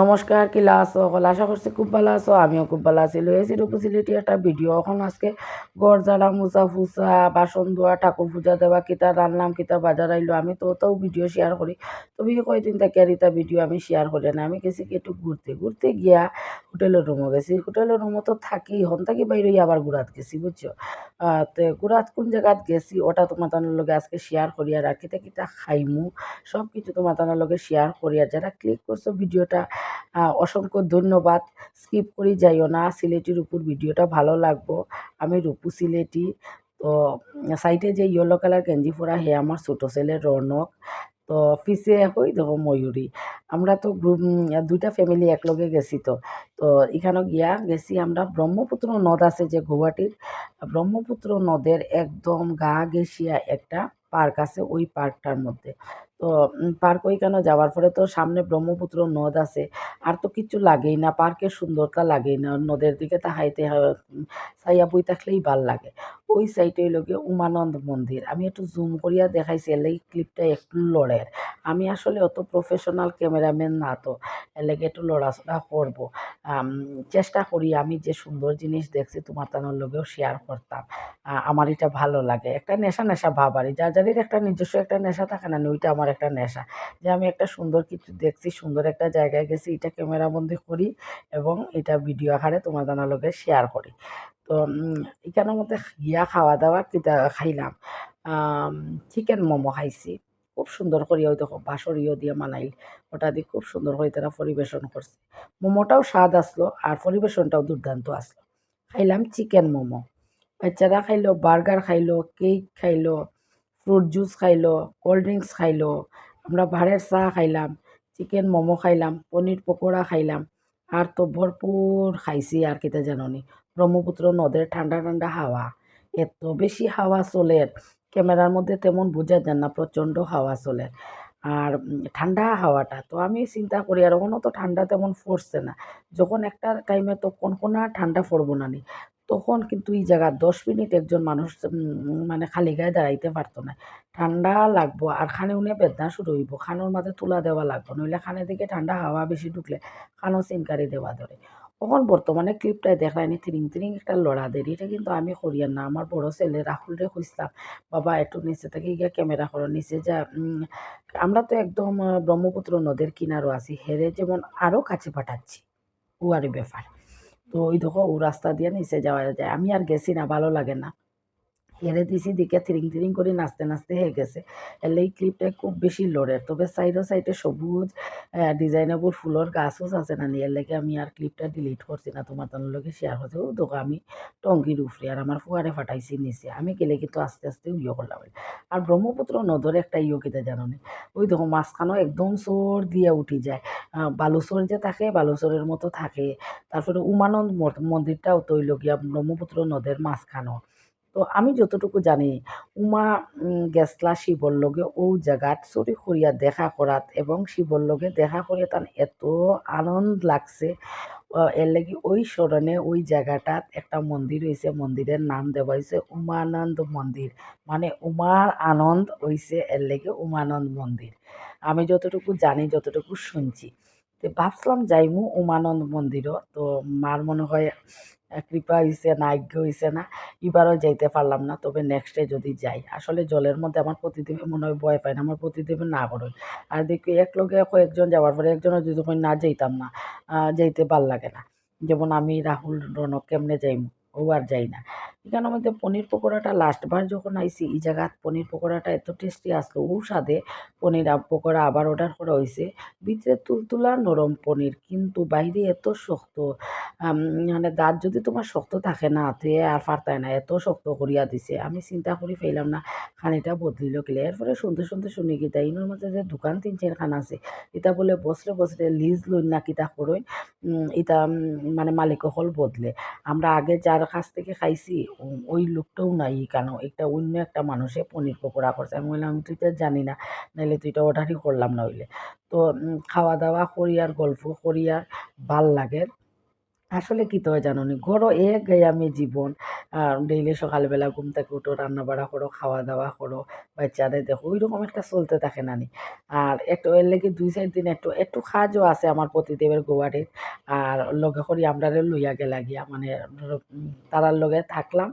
নমস্কার, কি সকল আশা করছি খুব ভালো আছো, আমিও খুব ভালো আছি। লয়েছি রূপসিলিটি একটা ভিডিও। এখন আজকে গড় ঝাড়া মুছা ফুচা বাসন ধোয়া ঠাকুর পূজা দেওয়া কিতা রান্নাম কিতা বাজার আইলো। আমি তো ওটাও ভিডিও শেয়ার করি। তবে কয়দিন থেকে আর এটা ভিডিও আমি শেয়ার করি না? আমি গেছি কি একটু ঘুরতে। ঘুরতে গিয়া হোটেলের রুমও গেছি। হোটেলের রুমও তো থাকি হন থাকি বাইরে আবার ঘুরাত গেছি, বুঝছ? তো ঘুরাত কোন জায়গাত গেছি, ওটা তোমার তানোর লগে আজকে শেয়ার করি আর কিতা কিতা খাইমু সব কিছু তোমার তানোর লগে শেয়ার করি। আর যারা ক্লিক করছ ভিডিওটা অসংখ্য ধন্যবাদ। স্কিপ করি, যাইও না। সিলেটির উপর ভিডিওটা ভালো লাগবো। আমি রূপু সিলেটি। তো সাইডে যে ইয়েলো কালার গেঞ্জি পরা, হে আমার ছোটো ছেলে রনক। তো পিছে হই দেখো ময়ূরী। আমরা তো গ্রুপ দুইটা ফ্যামিলি একলগে গেছি তো। তো, এখানে গিয়া গেছি আমরা। ব্রহ্মপুত্র নদ আছে যে গুয়াহাটির। ব্রহ্মপুত্র নদের একদম গা ঘেঁষিয়া একটা পার্ক আছে, ওই পার্কটার মধ্যে। তো পার্ক ওইখানে যাওয়ার পরে তো সামনে ব্রহ্মপুত্র নদ আছে। আর তো কিছু লাগেই না, পার্কের সুন্দরতা লাগেই না। নদের দিকে তাকাইতে হয় চাইয়া বই থাকলেই ভালো লাগে। ওই সাইডে হইল গিয়ে উমানন্দ মন্দির। আমি একটু জুম করিয়া দেখাইছি, এর লাগি ক্লিপটা একটু লড়ের। আমি আসলে অত প্রফেশনাল ক্যামেরাম্যান না তো, এর লাগে একটু লড়াচড়া করব। চেষ্টা করি আমি যে সুন্দর জিনিস দেখছি, তোমার তানোর লগেও শেয়ার করতাম। আমার এটা ভালো লাগে। একটা নেশা নেশা ভাব আর যার যাদের একটা নিজস্ব একটা নেশা থাকে না, ওইটা আমার একটা নেশা। যে আমি একটা সুন্দর কিছু দেখছি, সুন্দর একটা জায়গায় গেছি, এটা ক্যামেরা ক্যামেরাবন্দি করি এবং এটা ভিডিও আকারে তোমার জানার লগে শেয়ার করি। তো এখানের মধ্যে গিয়া খাওয়া দাওয়া খাইলাম। চিকেন মোমো খাইছি। খুব সুন্দর করে ওই দেখো বাসরিও দিয়ে মানাই ওটা দিয়ে খুব সুন্দর করে তারা পরিবেশন করছে। মোমোটাও স্বাদ আসলো আর পরিবেশনটাও দুর্দান্ত আসলো। খাইলাম চিকেন মোমো। বাচ্চারা খাইলো বার্গার খাইলো কেক খাইলো ফ্রুট জুস খাইলো কোল্ড ড্রিঙ্কস খাইলো, আমরা ভাড়ের চা খাইলাম চিকেন মোমো খাইলাম, পনির পকোড়া খাইলাম, আর তো ভরপুর খাইছি আর কিতা জাননি। ব্রহ্মপুত্র নদের ঠান্ডা ঠান্ডা হাওয়া, এত বেশি হাওয়া চলে, ক্যামেরার মধ্যে তেমন বোঝা যায় না, প্রচণ্ড হাওয়া চলে। আর ঠান্ডা হাওয়াটা, তো আমি চিন্তা করি, আর ওখানেও তো ঠান্ডা তেমন পড়ছে না। যখন একটা টাইমে তো কোন কোন ঠান্ডা পড়ব না নি। তখন কিন্তু এই জায়গা দশ মিনিট একজন মানুষ মানে খালি গায়ে দাঁড়াইতে পারতো না। ঠান্ডা লাগবো, আর খানে উনে বেদনা শুরু হইব। খানোর মাঝে তুলা দেওয়া লাগবো, নইলে খানে দিকে ঠান্ডা হাওয়া বেশি ঢুকলে খানো চিনকারি দেওয়া ধরে। তখন বর্তমানে ক্লিপটায় দেখায়নি তিরিং তিরিং একটা লড়া দেরি। এটা কিন্তু আমি করিয়ার না, আমার বড় ছেলে রাহুল রে খুঁজতাম বাবা, একটু নিচে থেকে গিয়ে ক্যামেরা করো, নিচে যা আমরা তো একদম, ব্রহ্মপুত্র নদের কিনারও আছি। হেরে যেমন আরও কাছে পাঠাচ্ছি। আর ব্যাপার। তো ওই দেখো ও রাস্তা দিয়ে নিচে যাওয়া যায়। আমি আর গেছি না, ভালো লাগে না। হেরে দিছি দিকে থিরিং থিরিং করে নাচতে নাচতে হয়ে গেছে। এলে এই ক্লিপটা খুব বেশি লড়ের তবে সাইডও সাইডে সবুজ ডিজাইনেবল ফুলের গাছও আছে না নিয়ে লেগে আমি আর ক্লিপটা ডিলিট করছি না, তোমার লগে শেয়ার ও দেখো আমি টঙ্গির উফরে আর আমার ফুয়ারে ফাটাইছি নিচে। আমি গেলে কিন্তু আস্তে আস্তে ইয়ে করলাম। আর ব্রহ্মপুত্র নদর একটা ইয়ে কিতা জানো নি? ওই দেখো মাঝখানেও একদম চোর দিয়ে উঠি যায়। বালুসর যে থাকে বালুসরের মতো থাকে। তারপরে উমানন্দ মন্দিরটাও তৈল গিয়া ব্রহ্মপুত্র নদের মাঝখানো তো আমি যতটুকু জানি, উমা গেছলা শিবর ও জায়গাত চুরি করিয়া দেখা করাত এবং শিবর দেখা করিয়া তার এত আনন্দ লাগছে। এর লাগি ওই স্মরণে ওই জায়গাটাত একটা মন্দির হয়েছে মন্দিরের নাম দেওয়া হয়েছে উমানন্দ মন্দির মানে উমার আনন্দ হয়েছে এর লেগে উমানন্দ মন্দির আমি যতটুকু জানি, যতটুকু শুনছি। তো ভাবছিলাম যাইমু উমানন্দ মন্দিরও তো মার মনে হয় কৃপা হয়েছে না, আজ্ঞ হয়েছে না, এবারও যাইতে পারলাম না, তবে নেক্সটে যদি যাই। আসলে জলের মধ্যে আমার প্রতিদিন মনে হয় ভয় পায় না, আমার প্রতিদিন না করে আর দেখি এক লগে কয়েকজন যাওয়ার পরে একজনও যদি না যাইতাম না যাইতে ভালো লাগে না। যেমন আমি রাহুল রনক কেমনে যাইম? ও আর যাই না। এখানের মধ্যে পনির পকোড়াটা লাস্টবার যখন আইসি এই জায়গাত পনির পকোড়াটা এত টেস্টি আসলো। ও স্বাদে পনির পকোড়া আবার অর্ডার করা হয়েছে ভিতরে তুলতুলা নরম পনির, কিন্তু বাইরে এত শক্ত। মানে দাঁত যদি তোমার শক্ত থাকে না, তে আর পারতায় না, এত শক্ত করিয়া দিছে। আমি চিন্তা করি ফেলাম না, খানিটা বদলিল কিলে এরপরে শুনতে শুনতে শুনি গীতা, ইনোর মধ্যে যে দোকান তিন চারখান আছে এটা বলে, বসরে বসরে লিজ লইন না কিতা করই এটা মানে মালিক হল বদলে। আমরা আগে যার কাছ থেকে খাইছি ওই লোকটাও নাই কেন? একটা অন্য একটা মানুষে পনির পকোড়া করছে। আমি বললাম তুই তো জানি না নাহলে তুই তো অর্ডারই করলাম না হইলে। তো খাওয়া দাওয়া করি আর গল্প করি আর ভালো লাগে। আসলে কী তো জানো নি ঘরও এক আমি জীবন ডেইলি সকালবেলা ঘুম থেকে উঠো রান্না বাড়া করো খাওয়া দাওয়া করো, বাচ্চাদের দেখো ওই রকম একটা চলতে থাকে নানি আর একটু এর লেগে দুই চার দিন একটু একটু কাজও আছে আমার প্রতিদেবের গোয়ারির আর লগে করি আমরা লইয়া গেলা গিয়া মানে তারার লগে থাকলাম।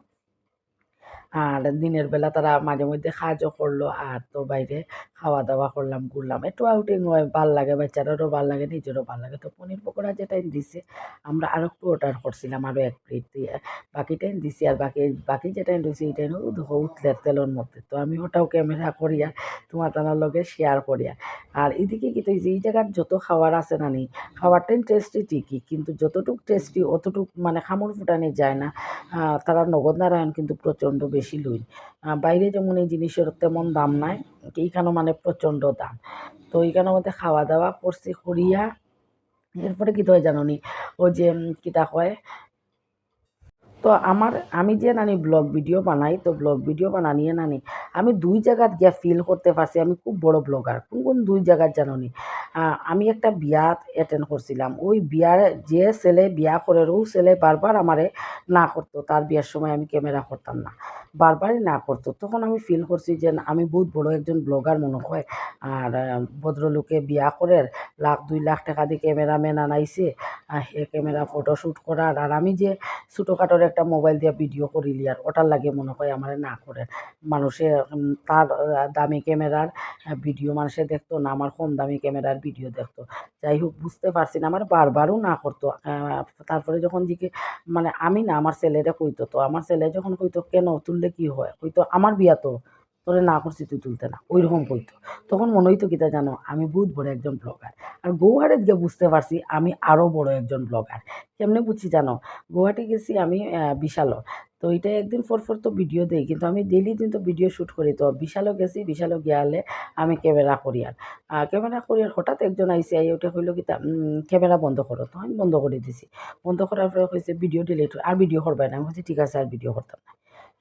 আর দিনের বেলা তারা মাঝে মধ্যে কাজও করল, আর তো বাইরে খাওয়া দাওয়া করলাম, ঘুরলাম। একটু আউটিং হয়, ভালো লাগে বাচ্চারও ভালো লাগে, নিজেরও ভালো লাগে। তো পনির পকোড়া যেটাই দিছে, আমরা আর একটু অর্ডার করছিলাম আরও এক প্লেট দিয়ে বাকিটাই দিছি, আর বাকি বাকি যেটাই দিছি এটাই দেখো উতলের তেলের মধ্যে। তো আমি ওটাও ক্যামেরা করিয়া তোমার তার লগে শেয়ার করিয়া আর এদিকে কি, তো এই জায়গার যত খাবার আছে না নি খাবারটাই টেস্টি ঠিকই, কিন্তু যতটুক টেস্টি অতটুক মানে খামড় ফুটানি যায় না। তারা নগদ নারায়ণ কিন্তু প্রচণ্ড বেশি লই। আহ, বাইরে যেমন এই জিনিসের তেমন দাম নাই এইখানে মানে প্রচণ্ড দাম। তো এইখানের মধ্যে খাওয়া দাওয়া করছি করিয়া। এরপরে কী হয় জানো নি ও যে কীটা কয়? তো আমার, আমি যে নানি ব্লগ ভিডিও বানাই, তো ব্লগ ভিডিও বানানিয়ে নানি, আমি দুই জায়গাত গিয়া ফিল করতে পারছি, আমি খুব বড় ব্লগার কোন কোন দুই জায়গাত জানো নি? আমি একটা বিয়াত অ্যাটেন্ড করছিলাম, ওই বিয়ার যে ছেলে বিয়া করে, ও ছেলে বারবার আমারে না করতো, তার বিয়ার সময় আমি ক্যামেরা করতাম না, বারবারই না করতো, তখন আমি ফিল করছি যে আমি বহুত বড় একজন ব্লগার মনে হয়, আর ভদ্রলোকে বিয়া করে, লাখ, দুই লাখ টাকা দিয়ে ক্যামেরাম্যান আনাইছে সে ক্যামেরা ফটোশ্যুট করার, আর আমি যে ছোটোখাটোর একটা মোবাইল দিয়ে ভিডিও করিলি আর ওটার লাগে মনে হয় আমার না করে। মানুষে তার দামি ক্যামেরার ভিডিও মানুষে দেখতো না, আমার কম দামি ক্যামেরার ভিডিও দেখতো। যাই হোক, বুঝতে পারছি না, আমার বারবারও না করতো। তারপরে যখন জিকে মানে আমি না, আমার ছেলেরা কইতো তো, আমার ছেলে যখন কইতো, কেন? তুললে কি হয়? কইতো, আমার বিয়া তো। তোরে না করছি, তুই তুলতে না। ওই রকম কইতো। তখন মনে হইতো কিতা জানো, আমি বহুত বড় একজন ব্লগার আর গৌহাটে গিয়ে বুঝতে পারছি, আমি আরও বড় একজন ব্লগার কেমনে বুঝছি জানো? গুয়াহাটি গেছি আমি বিশালও। তো এটা একদিন পর পর তো ভিডিও দেই। কিন্তু আমি ডেইলি দিন তো ভিডিও শ্যুট করি। তো বিশালও গেছি, বিশালও গিয়ালে আমি ক্যামেরা করি আর ক্যামেরা করি আর হঠাৎ একজন আইসি আই ওটা হইল কি ক্যামেরা বন্ধ করো। তো আমি বন্ধ করে দিছি। বন্ধ করার পরে কইছে ভিডিও ডিলিট আর ভিডিও করবে না। আমি বলছি ঠিক আছে, আর ভিডিও করতাম না।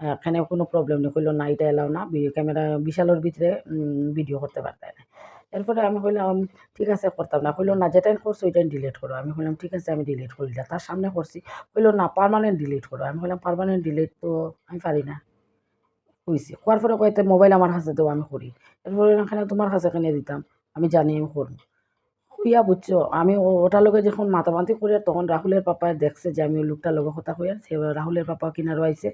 এখানে কোনো প্রবলেম নেই, কইলো না, এটা এলাও না ক্যামেরা বিশালের ভিতরে ভিডিও করতে পারতে না। এরপরে আমি কইলাম, ঠিক আছে, করতাম না। কইলো, না, যেটাই করছ, ওইটাই ডিলিট করো। আমি বললাম ঠিক আছে, আমি ডিলিট করি না, তার সামনে করছি। কইলো, না পার্মানেন্ট ডিলিট করো। আমি বললাম পার্মানেন্ট ডিলিট তো আমি পারি না। কইছি কোয়ার পরে কয়েতে মোবাইল আমার কাছে তো আমি করি। এরপরে এখানে তোমার কাছে কেনে দিতাম, আমি জানি আমি করব। হইয়া বুঝছ? আমি ও- ওটার লগে যখন মাতামাতি করি তখন রাহুলের পাপায় দেখছে যে আমি ওই লোকটার লগে কথা আর সে রাহুলের পাপা কিনারও আইছে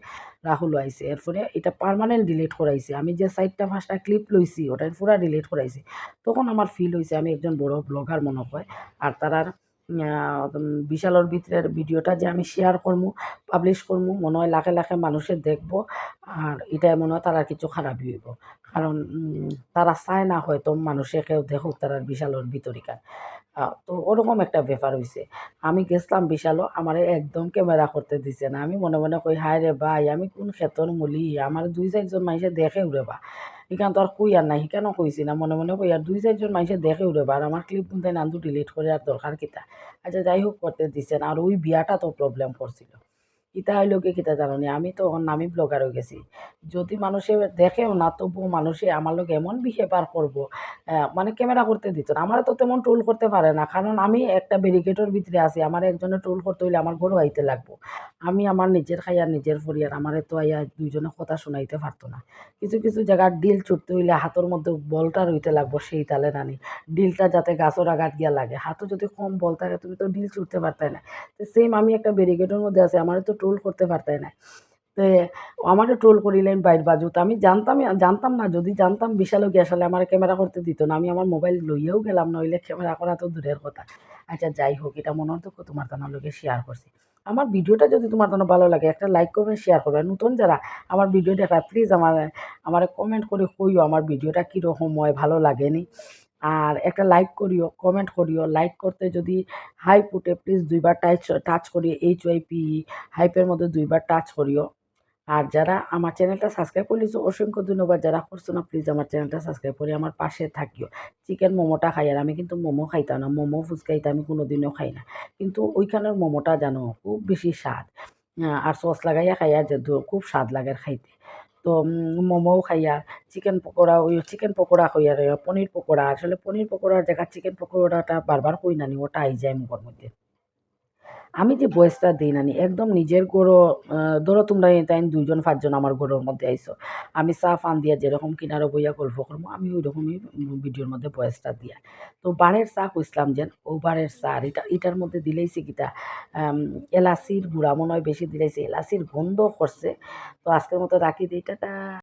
রাহুলও আইছে। এরপরে এটা পারমানেন্ট ডিলিট করাইছে। আমি যে সাইডটা ফার্স্টটা ক্লিপ লইছি ওটা পুরা ডিলিট করাইছে। তখন আমার ফিল হয়েছে আমি একজন বড় ব্লগার মনে হয়। আর তারার বিশালর ভিতরের ভিডিওটা যে আমি শেয়ার করব পাবলিশ করব মনে হয় লাখে লাখে মানুষের দেখব। আর এটাই মনে হয় তারা কিছু খারাপই হইব। কারণ তারা চায় না হয়তো মানুষে কেউ দেখুক তারার বিশালর ভিতরিকার। তো ওরকম একটা ব্যাপার হয়েছে আমি গেছিলাম বিশালও, আমারে একদম ক্যামেরা করতে দিছে না। আমি মনে মনে কই হায় রে ভাই, আমি কোন ক্ষেতর মলি আমার দুই চারজন মানুষে দেখে উড়ে বা। এখান তো আর কই আর নাই, কেন কইছি না? মনে মনে কই আর দুই চারজন মানুষে দেখে উড়ে বা আর আমার ক্লিপ কিন্তু নান্দু ডিলিট করে আর দরকার কিতা? আচ্ছা যাই হোক, করতে দিচ্ছেন আর ওই বিয়াটা তো প্রবলেম করছিল। ইতা হইল কি কিতা জানো নি? আমি তো নামি ব্লগার হয়ে গেছি। যদি মানুষে দেখেও না, তবুও মানুষে আমার লোক এমন বিহেভিয়ার করব মানে ক্যামেরা করতে দিত না। আমার তো তেমন টোল করতে পারে না। কারণ আমি একটা ব্যারিকেডের ভিতরে আছি। আমার একজনে টোল করতে হইলে আমার ঘরও আইতে লাগবো। আমি আমার নিজের খাই আর নিজের পরিবার আমার তো আইয়া দুইজনে কথা শোনাইতে পারতো না। কিছু কিছু জায়গার ডিল ছুটতে হইলে হাতের মধ্যে বলটা রইতে লাগবো সেই তালে নানি। ডিলটা যাতে গাছর আঘাত গিয়া লাগে। হাতও যদি কম বল থাকে, তুমি তো ডিল ছুটতে পারতাই না। তো সেম আমি একটা ব্যারিকেডের মধ্যে আছি, আমার তো টোল করতে পারতাই না। তো আমারও ট্রোল করিলেন বাইর বাজু। তো আমি জানতাম জানতাম না, যদি জানতাম বিশালও কি আসলে আমার ক্যামেরা করতে দিত না। আমি আমার মোবাইল লইয়েও গেলাম, নইলে ক্যামেরা করা তো দূরের কথা। আচ্ছা যাই হোক, এটা মনে হতো তোমার তার লোকে শেয়ার করছি। আমার ভিডিওটা যদি তোমার জন্য ভালো লাগে, একটা লাইক করবেন শেয়ার করবে। নতুন যারা আমার ভিডিও দেখা প্লিজ আমার আমার কমেন্ট করে কইও আমার ভিডিওটা কীরকম হয়, ভালো লাগেনি। আর একটা লাইক করিও কমেন্ট করিও। লাইক করতে যদি হাইপ উঠে প্লিজ দুইবার টাচ টাচ করিও এইচ ওয়াই পি হাইপের মধ্যে দুইবার টাচ করিও। আর যারা আমার চ্যানেলটা সাবস্ক্রাইব করলিছো অসংখ্য ধন্যবাদ। যারা করছ না প্লিজ আমার চ্যানেলটা সাবস্ক্রাইব করে আমার পাশে থাকিও। চিকেন মোমোটা খাই আর আমি কিন্তু মোমো খাইতাম না, মোমো ফুচকাইতে আমি কোনো দিনও খাই না। কিন্তু ওইখানের মোমোটা জানো, খুব বেশি স্বাদ। আর সস লাগাইয়া খাই আর খুব স্বাদ লাগে খাইতে। তো মোমোও খাইয়া চিকেন পকোড়া, ওই চিকেন পকোড়া খাইয়া রে পনির পকোড়া। আসলে পনির পকোড়ার জায়গা চিকেন পকোড়াটা বারবার কই না নি ওটা আই যায় মুখের মধ্যে। আমি যে বয়সটা দিই নানি একদম নিজের গরো ধরো তোমরা তাই দুইজন, পাঁচজন আমার গরুর মধ্যে আইসো, আমি চা ফান দিয়া যেরকম কিনারো বইয়া গল্প করব, আমি ওই রকমই ভিডিওর মধ্যে বয়সটা দিয়া। তো বারের চা কইসলাম যেন, ও বারের চা, আর এটা, এটার মধ্যে দিলেইছি কিটা এলাচির গুঁড়া মনে হয় বেশি দিলেইছি, এলাচির গন্ধ করছে, তো আজকের মতো রাখি দিই, টাটা।